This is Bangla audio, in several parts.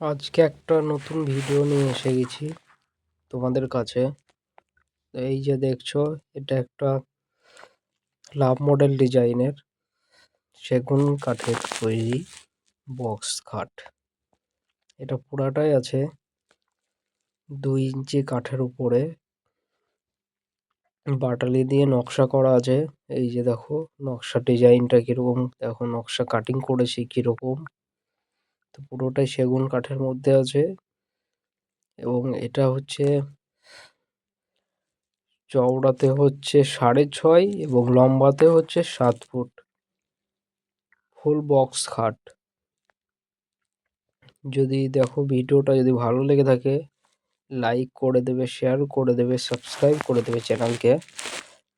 আজকে একটা নতুন ভিডিও নিয়ে এসে গেছি তোমাদের কাছে। এই যে দেখছ, এটা একটা লাভ মডেল ডিজাইনের সেগুন কাঠের তৈরি বক্স খাট। এটা পুরাটাই আছে দুই ইঞ্চি কাঠের উপরে। বাটালি দিয়ে নকশা করা আছে। এই যে দেখো, নকশা ডিজাইনটা কীরকম, দেখো নকশা কাটিং করেছি কীরকম। তো পুরোটাই সেগুন কাঠের মধ্যে আছে। এবং এটা হচ্ছে চওড়াতে হচ্ছে সাড়ে ছয় এবং লম্বাতে হচ্ছে সাত ফুট। ফুল বক্স খাট। যদি দেখো ভিডিওটা যদি ভালো লেগে থাকে, লাইক করে দেবে, শেয়ার করে দেবে, সাবস্ক্রাইব করে দেবে চ্যানেলকে।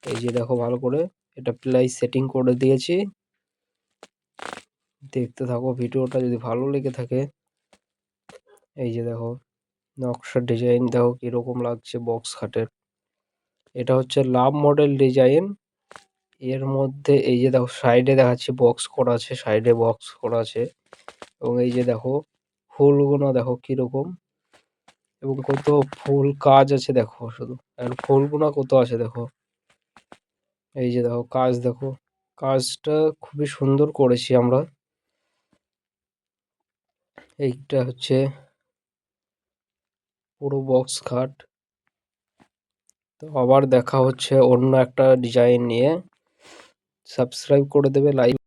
এই যে দেখো ভালো করে, এটা প্লাই সেটিং করে দিয়েছি। দেখতে থাকো, ভিডিওটা যদি ভালো লেগে থাকে। এই যে দেখো নকশা ডিজাইন দেখো কীরকম লাগছে বক্স খাটের। এটা হচ্ছে লাভ মডেল ডিজাইন এর মধ্যে এই যে দেখো সাইডে দেখাচ্ছে বক্স করা আছে সাইডে বক্স করা আছে। এবং এই যে দেখো, ফুলগুলো দেখো কীরকম। এবং কত ফুল কাজ আছে দেখো শুধু। আর ফুলগুলো কত আছে দেখো। এই যে দেখো, কাজ দেখো। কাজটা খুবই সুন্দর করেছি আমরা। এইটা হচ্ছে পুরো বক্স খাট তো আবার দেখা হচ্ছে অন্য একটা ডিজাইন নিয়ে। সাবস্ক্রাইব করে দেবে লাইক